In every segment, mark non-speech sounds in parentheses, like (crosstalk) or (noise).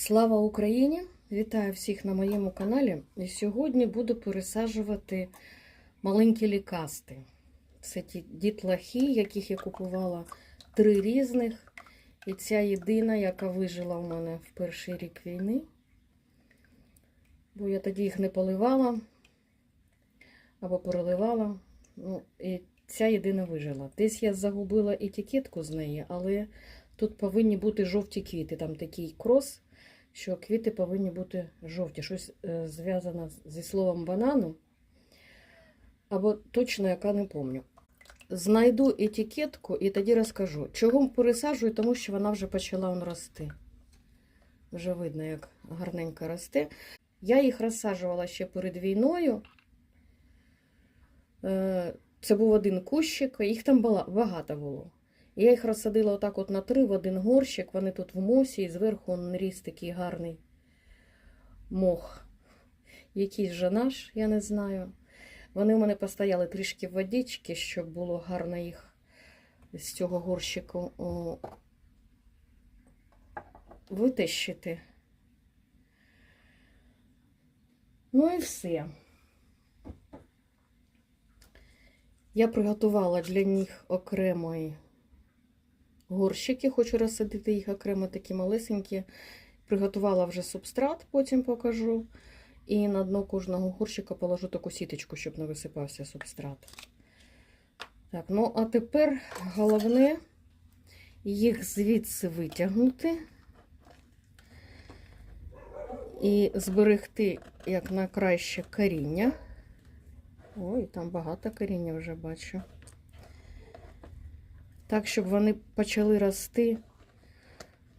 Слава Україні! Вітаю всіх на моєму каналі. І сьогодні буду пересаджувати маленькі лікасти. Це ті дітлахи, яких я купувала три різних. І ця єдина, яка вижила в мене в перший рік війни. Бо я тоді їх не поливала або переливала. Ну, і ця єдина вижила. Десь я загубила етикетку з неї, але тут повинні бути жовті квіти. Там такий крос що квіти повинні бути жовті. Щось е, зв'язане зі словом банану. Або точно, яка не пам'ятаю. Знайду етикетку і тоді розкажу. Чого пересаджую, тому що вона вже почала он рости. Вже видно, як гарненько росте. Я їх розсаджувала ще перед війною. Е, Це був один кущик, їх там багато було. Я їх розсадила отак от на три в один горщик. Вони тут в мосі, і зверху ріс такий гарний мох. Якийсь же наш, я не знаю. Вони в мене постояли трішки в водички, щоб було гарно їх з цього горщику витащити. Ну і все. Я приготувала для них окремої горщики, хочу розсадити їх окремо такі малесенькі. Приготувала вже субстрат, потім покажу. І на дно кожного горщика положу таку сіточку, щоб не висипався субстрат. Так, ну а тепер головне їх звідси витягнути і зберегти як найкраще коріння. Ой, там багато коріння вже бачу так, щоб вони почали рости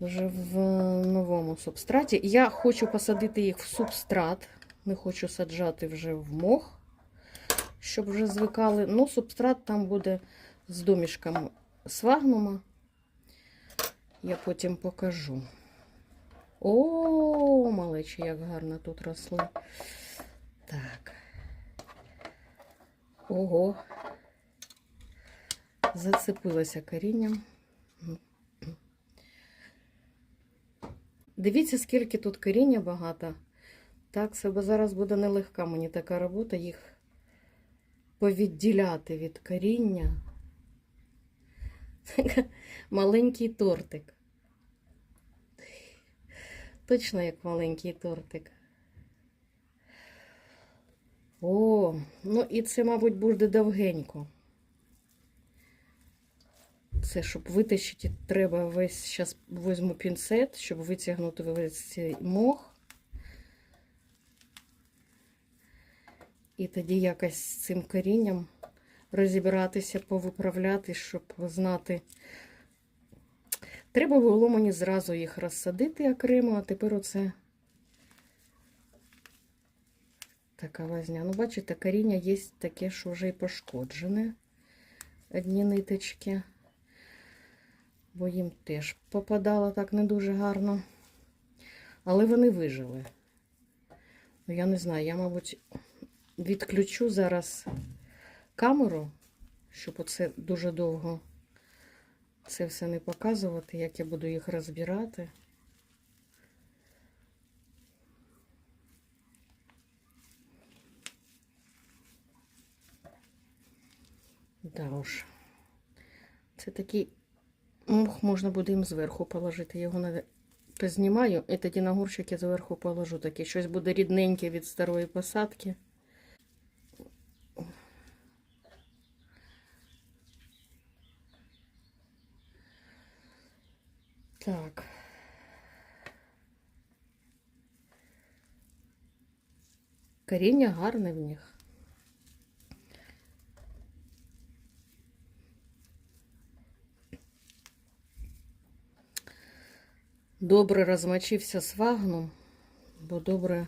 вже в новому субстраті. Я хочу посадити їх в субстрат, не хочу саджати вже в мох, щоб вже звикали. Ну, субстрат там буде з домішком свагнума. Я потім покажу. О, малечі, як гарно тут росли. Так. Ого зацепилася корінням. Дивіться, скільки тут коріння багато. Так, себе зараз буде нелегка мені така робота, їх повідділяти від коріння. (laughs) Маленький тортик. Точно як маленький тортик. О, ну і це, мабуть, буде довгенько. Це, щоб витащити, треба весь, зараз візьму пінцет, щоб витягнути весь цей мох. І тоді якось з цим корінням розібратися, повиправляти, щоб знати. Треба було мені зразу їх розсадити окремо, а тепер оце така возня. Ну, бачите, коріння є таке, що вже і пошкоджене. Одні ниточки бо їм теж попадало так не дуже гарно. Але вони вижили. Ну, я не знаю, я, мабуть, відключу зараз камеру, щоб оце дуже довго це все не показувати, як я буду їх розбирати. Да уж. Це такий Мох можна буде їм зверху положити. Його навіть познімаю і тоді на горщик я зверху положу таке. Щось буде рідненьке від старої посадки. Так. Коріння гарне в них. Добре розмочився свагном, бо добре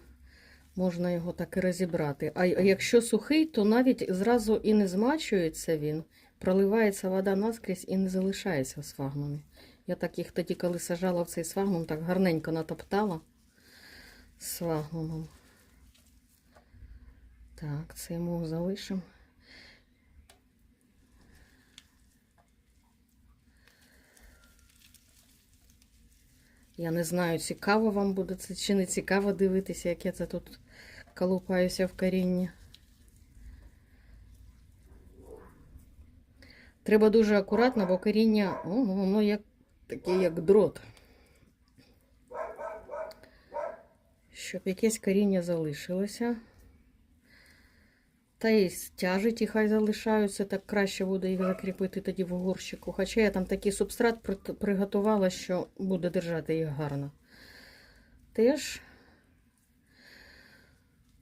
можна його так і розібрати. А якщо сухий, то навіть зразу і не змачується він, проливається вода наскрізь і не залишається в свагнумі. Я так їх тоді, коли сажала в цей свагнум, так гарненько натоптала свагнумом. Так, це йому залишимо. Я не знаю, цікаво вам буде це чи не цікаво дивитися, як я це тут колупаюся в корінні. Треба дуже акуратно, бо коріння, о, воно як таке, як дрот. Щоб якесь коріння залишилося. Та й стяжиті хай залишаються, так краще буде їх закріпити тоді в горщику. Хоча я там такий субстрат приготувала, що буде держати їх гарно. Теж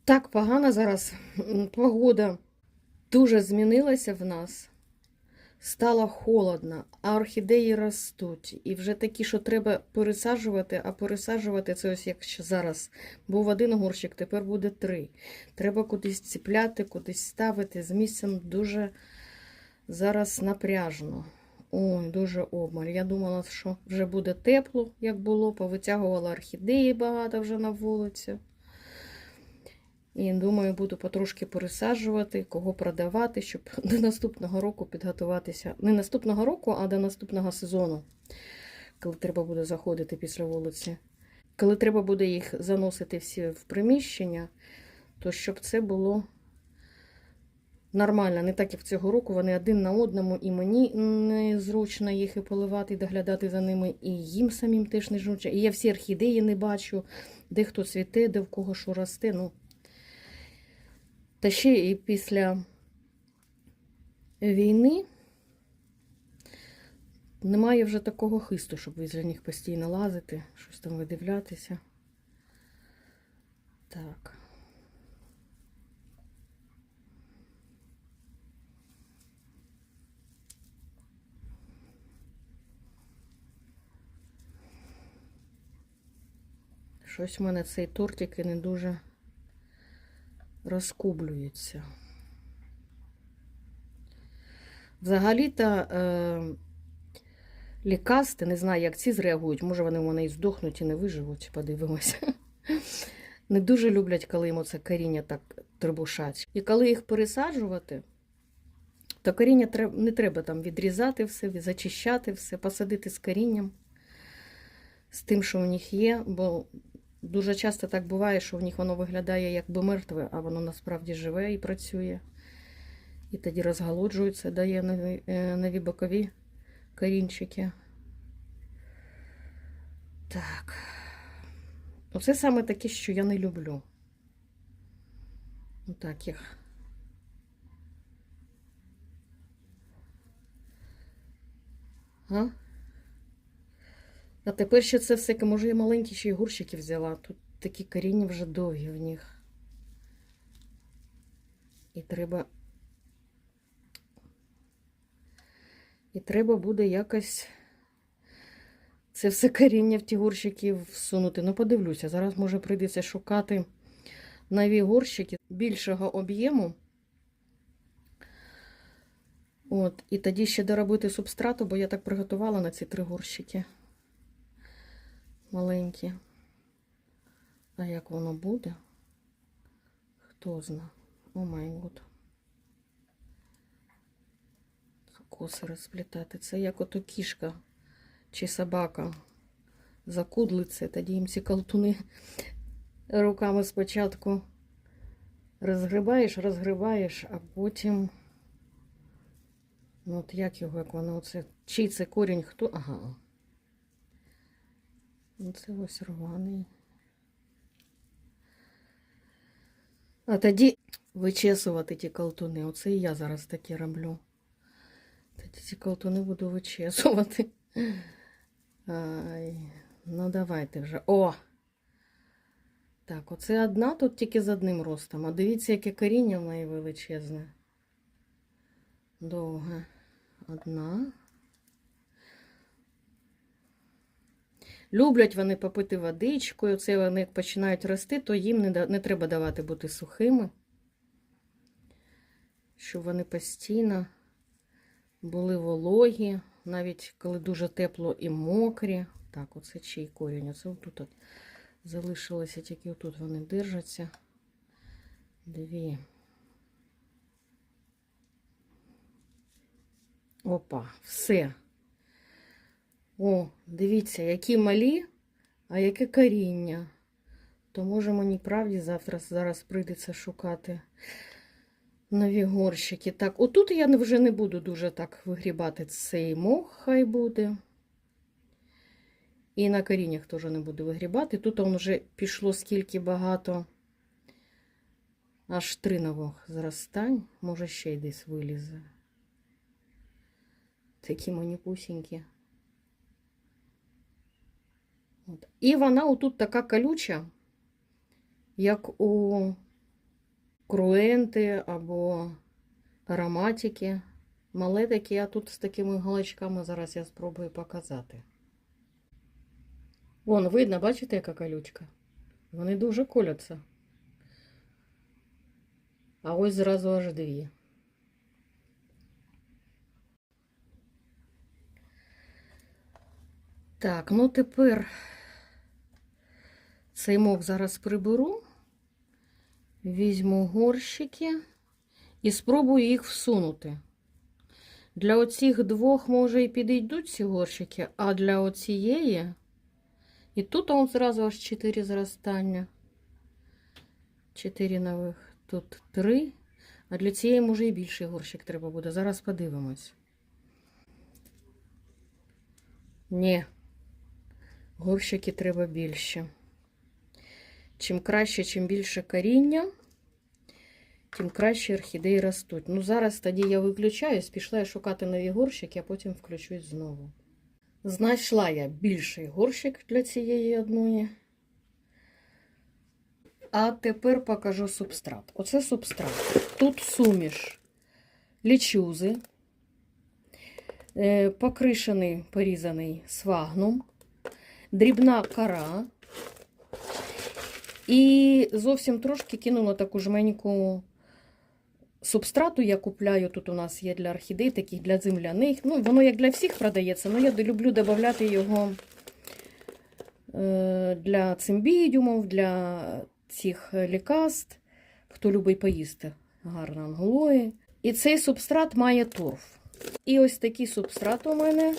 так погано зараз. Погода дуже змінилася в нас. Стало холодно, а орхідеї ростуть. І вже такі, що треба пересаджувати, а пересаджувати це ось як зараз. Був один горщик, тепер буде три. Треба кудись ціпляти, кудись ставити. З місцем дуже зараз напряжно. Ой, дуже обмаль. Я думала, що вже буде тепло, як було. Повитягувала орхідеї багато вже на вулиці. І думаю, буду потрошки пересаджувати, кого продавати, щоб (laughs) до наступного року підготуватися. Не наступного року, а до наступного сезону, коли треба буде заходити після вулиці. Коли треба буде їх заносити всі в приміщення, то щоб це було нормально, не так як цього року. Вони один на одному, і мені незручно їх і поливати, і доглядати за ними, і їм самим теж не зручно. І я всі орхідеї не бачу, де хто цвіте, де в кого що росте. Ну, та ще і після війни немає вже такого хисту, щоб за них постійно лазити, щось там видивлятися. Так. Щось в мене цей тортик і не дуже розкублюється. Взагалі-то е, лікасти, не знаю, як ці зреагують, може вони в мене і здохнуть і не виживуть, подивимося. (laughs) Не дуже люблять, коли їм оце коріння так трибушать. І коли їх пересаджувати, то коріння не треба там відрізати все, зачищати все, посадити з корінням, з тим, що у них є, бо Дуже часто так буває, що в них воно виглядає якби мертве, а воно насправді живе і працює. І тоді розголоджується, дає нові, е, нові бокові корінчики. Так. Оце саме таке, що я не люблю. Отак їх. А? А тепер ще це все, може я маленькі ще й горщики взяла. Тут такі коріння вже довгі в них. І треба. І треба буде якось це все коріння в ті горщики всунути. Ну, подивлюся, зараз може прийдеться шукати нові горщики більшого об'єму. От, і тоді ще доробити субстрату, бо я так приготувала на ці три горщики маленькі. А як воно буде? Хто зна? О май гуд. Коси розплітати. Це як ото кішка чи собака закудлиться, тоді їм ці колтуни руками спочатку розгрибаєш, розгрибаєш, а потім. Ну, от як його, як воно оце. Чий це корінь, хто? Ага. Ну, Це ось рваний. А тоді вичесувати ті колтуни. Оце і я зараз таке роблю. Тоді ці колтуни буду вичесувати. Ай, ну давайте вже. О! Так, оце одна тут тільки з одним ростом. А дивіться, яке коріння в неї величезне. Довге. Одна. Люблять вони попити водичкою, це вони як починають рости, то їм не, не треба давати бути сухими, щоб вони постійно були вологі, навіть коли дуже тепло і мокрі. Так, оце чий корінь, оце отут от залишилося, тільки отут вони держаться. Дві. Опа, все. О, дивіться, які малі, А яке коріння? То може мені правді завтра зараз прийдеться шукати нові горщики. Так, отут я вже не буду дуже так вигрібати цей мох, хай буде. І на коріннях теж не буду вигрібати. Тут он вже пішло скільки багато. Аж три нових зростань. Може ще й десь вилізе. Такі маніпусінькі. От. І вона отут така колюча, як у круенти або ароматики. Мале такі, а тут з такими галочками зараз я спробую показати. Вон, видно, бачите, яка колючка? Вони дуже коляться. А ось зразу аж дві. Так, ну тепер цей мох зараз приберу, візьму горщики і спробую їх всунути. Для оцих двох, може, і підійдуть ці горщики, а для оцієї. І тут он зразу аж 4 зростання. 4 нових, тут 3. А для цієї, може, і більший горщик треба буде. Зараз подивимось. Ні, горщики треба більше. Чим краще, чим більше коріння, тим краще орхідеї ростуть. Ну, зараз тоді я виключаюсь, пішла я шукати нові горщики, а потім включусь знову. Знайшла я більший горщик для цієї одної. А тепер покажу субстрат. Оце субстрат. Тут суміш лічузи, е, покришений, порізаний свагнум, дрібна кора. І зовсім трошки кинула таку жменьку субстрату. Я купляю. Тут у нас є для орхідей, таких для земляних. Ну, воно як для всіх продається, але я люблю додати його е, для цимбідіумів, для цих лікаст, хто любить поїсти гарно анголої. І цей субстрат має торф. І ось такий субстрат у мене.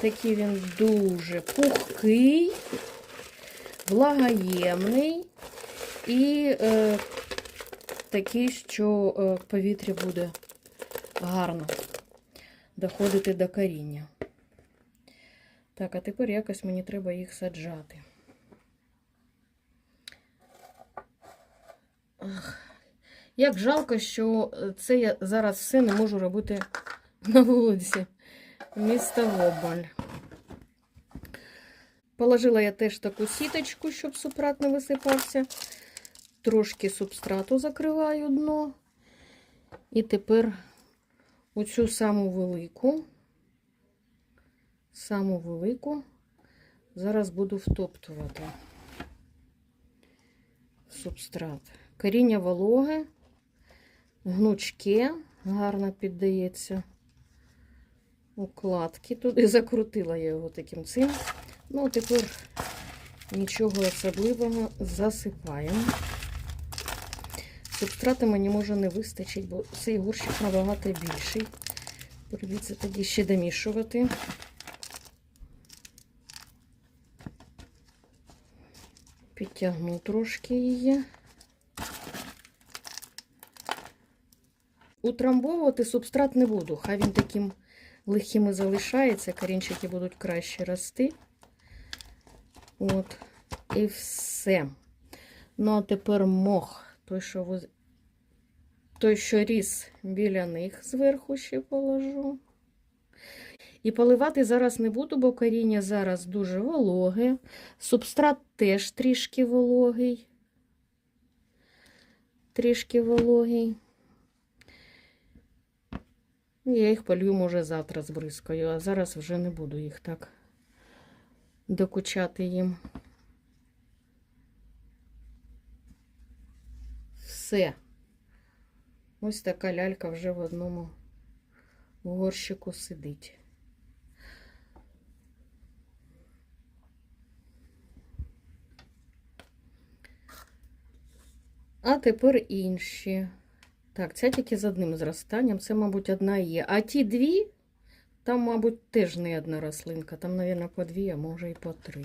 Такий він дуже пухкий, влагоємний і е, такий, що е, повітря буде гарно доходити до коріння. Так, а тепер якось мені треба їх саджати. Ах, як жалко, що це я зараз все не можу робити на вулиці. Місто Вобаль. Положила я теж таку сіточку, щоб субстрат не висипався. Трошки субстрату закриваю дно. І тепер оцю саму велику, саму велику зараз буду втоптувати субстрат. Коріння вологе, гнучке, гарно піддається укладки. Туди закрутила я його таким цим. Ну, тепер нічого особливого засипаємо. Субстрата мені може не вистачить, бо цей горщик набагато більший. Придеться тоді ще домішувати. Підтягну трошки її. Утрамбовувати субстрат не буду. Хай він таким легким і залишається, корінчики будуть краще рости. От, і все. Ну, а тепер мох, той, що воз... той, що ріс біля них зверху ще положу. І поливати зараз не буду, бо коріння зараз дуже вологе. Субстрат теж трішки вологий. Трішки вологий. Я їх полью, може, завтра збризкаю, а зараз вже не буду їх так докучати їм. Все. Ось така лялька вже в одному горщику сидить. А тепер інші. Так, ця тільки з одним зростанням. Це, мабуть, одна є. А ті дві, там, мабуть, теж не одна рослинка. Там, мабуть, по дві, а може і по три.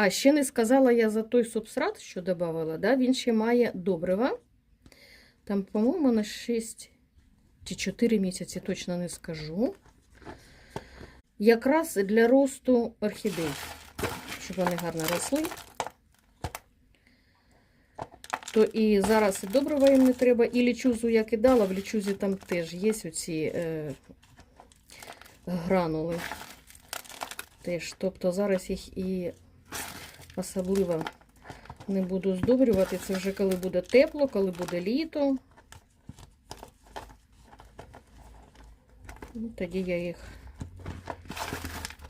А, ще не сказала я за той субстрат, що додавала, да? він ще має добрива. Там, по-моєму, на 6 чи 4 місяці, точно не скажу. Якраз для росту орхідей, щоб вони гарно росли. То і зараз і добрива їм не треба, і лічузу я кидала, в лічузі там теж є оці е, гранули. Теж. Тобто зараз їх і особливо не буду здобрювати. Це вже коли буде тепло, коли буде літо. Ну, тоді я їх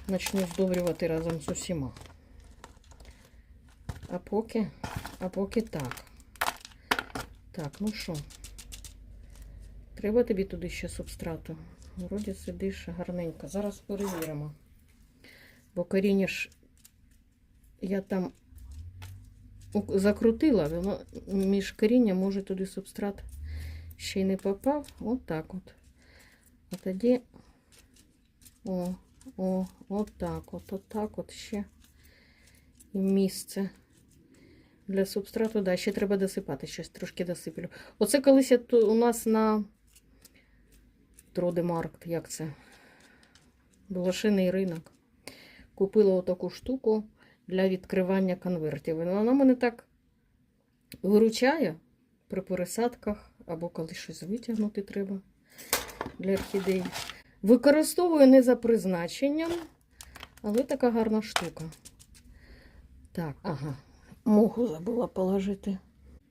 почну здобрювати разом з усіма. А поки, а поки так. Так, ну що, треба тобі туди ще субстрату. Вроді сидиш гарненько. Зараз перевіримо. Бо коріння ж я там закрутила, воно між корінням може туди субстрат ще й не попав. От так от. А тоді о, о, от так от, от так от ще і місце. Для субстрату, да, ще треба досипати, щось трошки досиплю. Оце колись у нас на Тродемаркт, як це? Блошиний ринок. Купила отаку штуку для відкривання конвертів. Вона мене так виручає при пересадках або коли щось витягнути треба для орхідей. Використовую не за призначенням, але така гарна штука. Так, ага. Моху забула положити.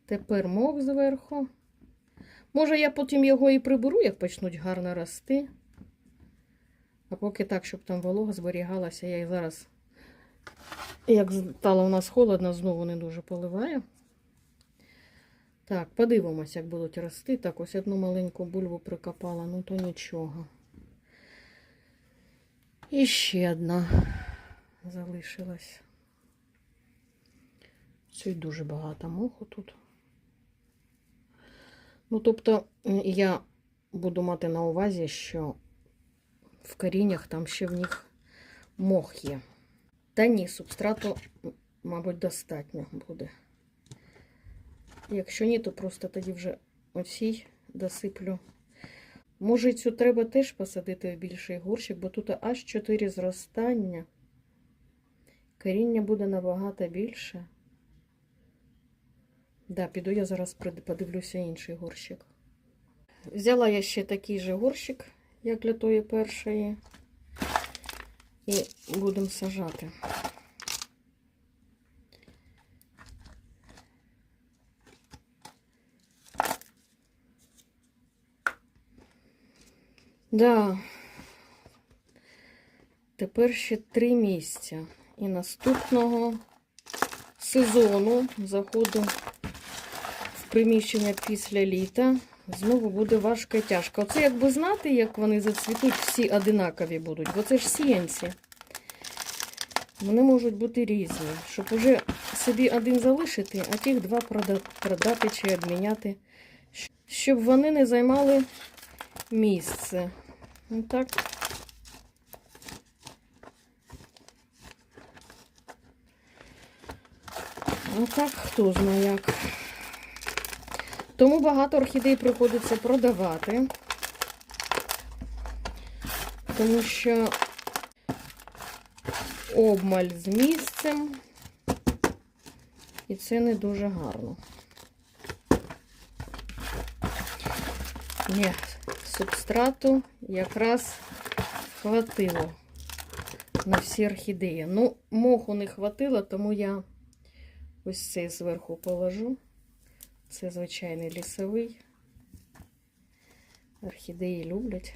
Тепер мох зверху. Може, я потім його і приберу, як почнуть гарно рости. А поки так, щоб там волога зберігалася, я і зараз, як стало у нас холодно, знову не дуже поливаю. Так, подивимось, як будуть рости. Так, ось одну маленьку бульбу прикопала, ну то нічого. І ще одна залишилась. Це дуже багато моху тут. Ну, тобто, я буду мати на увазі, що в коріннях там ще в них мох є. Та ні, субстрату, мабуть, достатньо буде. Якщо ні, то просто тоді вже оцій досиплю. Може, цю треба теж посадити в більший горщик, бо тут аж 4 зростання. Коріння буде набагато більше. Да, піду я зараз подивлюся інший горщик. Взяла я ще такий же горщик, як для тої першої. І будемо сажати. Да. Тепер ще три місця. І наступного сезону заходу в приміщення після літа. Знову буде важко і тяжко. Оце якби знати, як вони зацвітуть, всі одинакові будуть, бо це ж сіянці. Вони можуть бути різні, щоб уже собі один залишити, а тих два продати чи обміняти, щоб вони не займали місце. Ну так. Ну так, хто знає як. Тому багато орхідей приходиться продавати, тому що обмаль з місцем, і це не дуже гарно. Ні, субстрату якраз хватило на всі орхідеї. Ну, моху не хватило, тому я ось цей зверху положу. Це звичайний лісовий. Орхідеї люблять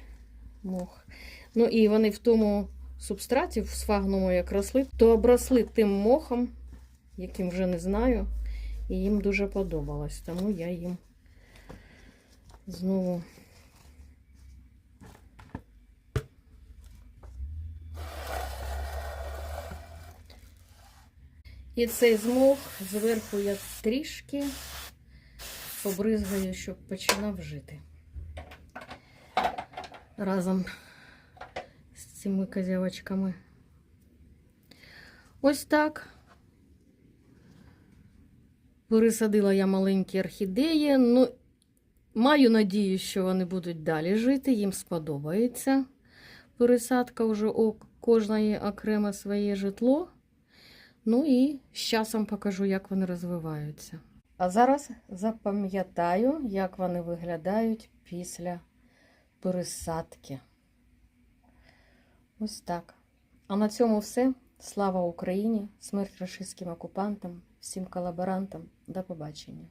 мох. Ну і вони в тому субстраті, в сфагному, як росли, то обросли тим мохом, яким вже не знаю. І їм дуже подобалось. Тому я їм знову. І цей змог зверху я трішки побризгаю, щоб починав жити. Разом з цими козявочками. Ось так. Пересадила я маленькі орхідеї. Ну, маю надію, що вони будуть далі жити, їм сподобається пересадка вже у кожної окремо своє житло. Ну і з часом покажу, як вони розвиваються. А зараз запам'ятаю, як вони виглядають після пересадки. Ось так. А на цьому все. Слава Україні! Смерть рашистським окупантам, всім колаборантам. До побачення!